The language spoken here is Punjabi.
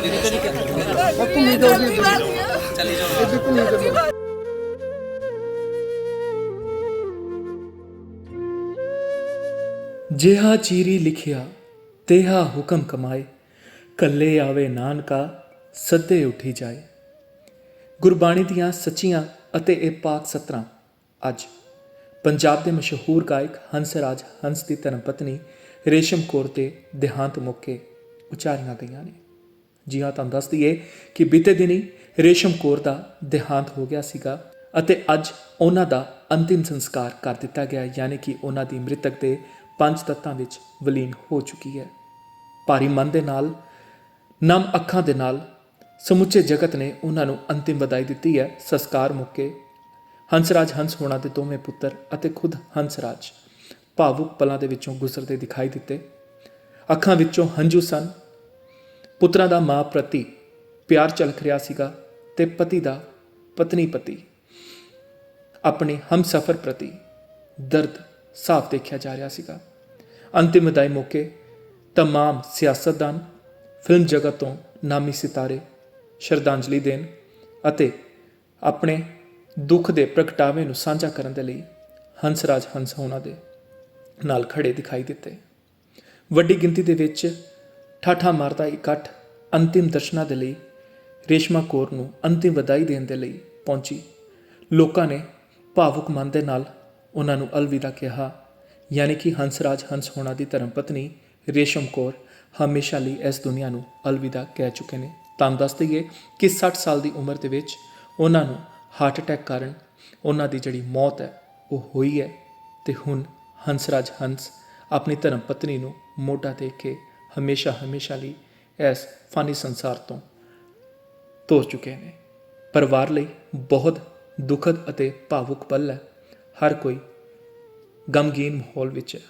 ਘੁੰਮੀ ਜਾਓ ਜੀ ਚਲੀ ਜਾਓ ਇੱਧਰ ਘੁੰਮੀ ਜਾਓ ਜਿਹਾ ਚੀਰੀ ਲਿਖਿਆ, ਤੇਹਾ ਹੁਕਮ ਕਮਾਏ। ਕੱਲੇ ਆਵੇ ਨਾਨਕਾ, ਸੱਦੇ ਉਠੀ ਜਾਏ। ਗੁਰਬਾਣੀ ਦੀਆਂ ਸੱਚੀਆਂ ਅਤੇ ਇਹ ਪਾਕ ਸਤਰਾਂ, ਅੱਜ। ਪੰਜਾਬ ਦੇ ਮਸ਼ਹੂਰ ਗਾਇਕ ਹੰਸਰਾਜ, ਹੰਸ ਦੀ ਧਰਮ ਪਤਨੀ ਰੇਸ਼ਮ ਕੌਰ ਦੇ ਦੇਹਾਂਤ ਮੌਕੇ ਉਚਾਰੀਆਂ ਗਈਆਂ ਨੇ। ਜੀ ਹਾਂ, ਤੁਹਾਨੂੰ ਦੱਸ ਦਈਏ ਕਿ ਬੀਤੇ ਦਿਨੀ ਰੇਸ਼ਮ ਕੌਰ ਦਾ ਦੇਹਾਂਤ ਹੋ ਗਿਆ ਸੀਗਾ ਅਤੇ ਅੱਜ ਉਹਨਾਂ ਦਾ ਅੰਤਿਮ ਸੰਸਕਾਰ ਕਰ ਦਿੱਤਾ ਗਿਆ, ਯਾਨੀ ਕਿ ਉਹਨਾਂ ਦੀ ਮ੍ਰਿਤਕ ਦੇ ਪੰਜ ਤੱਤਾਂ ਵਿੱਚ ਵਿਲੀਨ ਹੋ ਚੁੱਕੀ ਹੈ। ਭਾਰੀ ਮਨ ਦੇ ਨਾਲ, ਨਮ ਅੱਖਾਂ ਦੇ ਨਾਲ ਸਮੁੱਚੇ ਜਗਤ ਨੇ ਉਹਨਾਂ ਨੂੰ ਅੰਤਿਮ ਵਧਾਈ ਦਿੱਤੀ ਹੈ, ਸੰਸਕਾਰ ਮੌਕੇ। ਹੰਸਰਾਜ ਹੰਸ ਹੋਣਾ ਦੇ ਦੋਵੇਂ ਪੁੱਤਰ ਅਤੇ ਖੁਦ ਹੰਸਰਾਜ ਭਾਵੁਕ ਪਲਾਂ ਦੇ ਵਿੱਚੋਂ ਗੁਜ਼ਰਦੇ ਦਿਖਾਈ ਦਿੱਤੇ। ਅੱਖਾਂ ਵਿੱਚੋਂ ਹੰਝੂ ਸਨ ਪੁੱਤਰਾਂ ਦਾ ਮਾਂ ਪ੍ਰਤੀ ਪਿਆਰ ਝਲਕ ਰਿਹਾ ਸੀਗਾ ਤੇ ਪਤੀ ਦਾ ਪਤਨੀ ਪ੍ਰਤੀ ਆਪਣੇ ਹਮਸਫਰ ਪ੍ਰਤੀ ਦਰਦ ਸਾਫ਼ ਦੇਖਿਆ ਜਾ ਰਿਹਾ ਸੀਗਾ ਅੰਤਿਮ ਵਿਦਾਈ ਮੌਕੇ तमाम ਸਿਆਸਤਦਾਨ ਫਿਲਮ ਜਗਤ ਤੋਂ ਨਾਮੀ ਸਿਤਾਰੇ ਸ਼ਰਧਾਂਜਲੀ ਦੇਣ ਅਤੇ ਆਪਣੇ ਦੁੱਖ ਦੇ ਪ੍ਰਗਟਾਵੇ ਨੂੰ ਸਾਂਝਾ ਕਰਨ ਦੇ ਲਈ ਹੰਸਰਾਜ ਹੰਸ ਹੋਣਾ ਦੇ ਨਾਲ ਖੜੇ ਦਿਖਾਈ ਦਿੱਤੇ ਵੱਡੀ ਗਿਣਤੀ ਦੇ ਵਿੱਚ ਠਾਠਾ ਮਾਰਦਾ ਇਕੱਠ ਅੰਤਿਮ ਦਰਸ਼ਨਾਂ ਦੇ ਲਈ, ਰੇਸ਼ਮਾ ਕੌਰ ਨੂੰ ਅੰਤਿਮ ਵਧਾਈ ਦੇਣ ਦੇ ਲਈ ਪਹੁੰਚੀ। ਲੋਕਾਂ ਨੇ ਭਾਵੁਕ ਮਨ ਦੇ ਨਾਲ ਉਹਨਾਂ ਨੂੰ ਅਲਵਿਦਾ ਕਿਹਾ, ਯਾਨੀ ਕਿ ਹੰਸਰਾਜ ਹੰਸ ਹੋਣਾ ਦੀ ਧਰਮ ਪਤਨੀ ਰੇਸ਼ਮ ਕੌਰ ਹਮੇਸ਼ਾ ਲਈ ਇਸ ਦੁਨੀਆ ਨੂੰ ਅਲਵਿਦਾ ਕਹਿ ਚੁੱਕੇ ਨੇ। ਤੁਹਾਨੂੰ ਦੱਸ ਦਈਏ ਕਿ 60 ਸਾਲ ਦੀ ਉਮਰ ਦੇ ਵਿੱਚ ਉਹਨਾਂ ਨੂੰ ਹਾਰਟ ਅਟੈਕ ਕਾਰਨ ਉਹਨਾਂ ਦੀ ਜਿਹੜੀ ਮੌਤ ਹੈ, ਉਹ ਹੋਈ ਹੈ ਤੇ ਹੁਣ ਹੰਸਰਾਜ ਹੰਸ ਆਪਣੀ ਧਰਮ ਪਤਨੀ ਨੂੰ ਮੋਢਾ ਦੇ ਕੇ ਹਮੇਸ਼ਾ ਹਮੇਸ਼ਾ ਲਈ ਇਸ ਫਾਨੀ ਸੰਸਾਰ ਤੋਂ ਤੋਰ ਚੁੱਕੇ ਨੇ। ਪਰਿਵਾਰ ਲਈ ਬਹੁਤ ਦੁਖਦ ਅਤੇ ਭਾਵੁਕ ਪਲ ਹੈ। ਹਰ ਕੋਈ ਗਮਗੀਨ ਮਾਹੌਲ ਵਿੱਚ ਹੈ।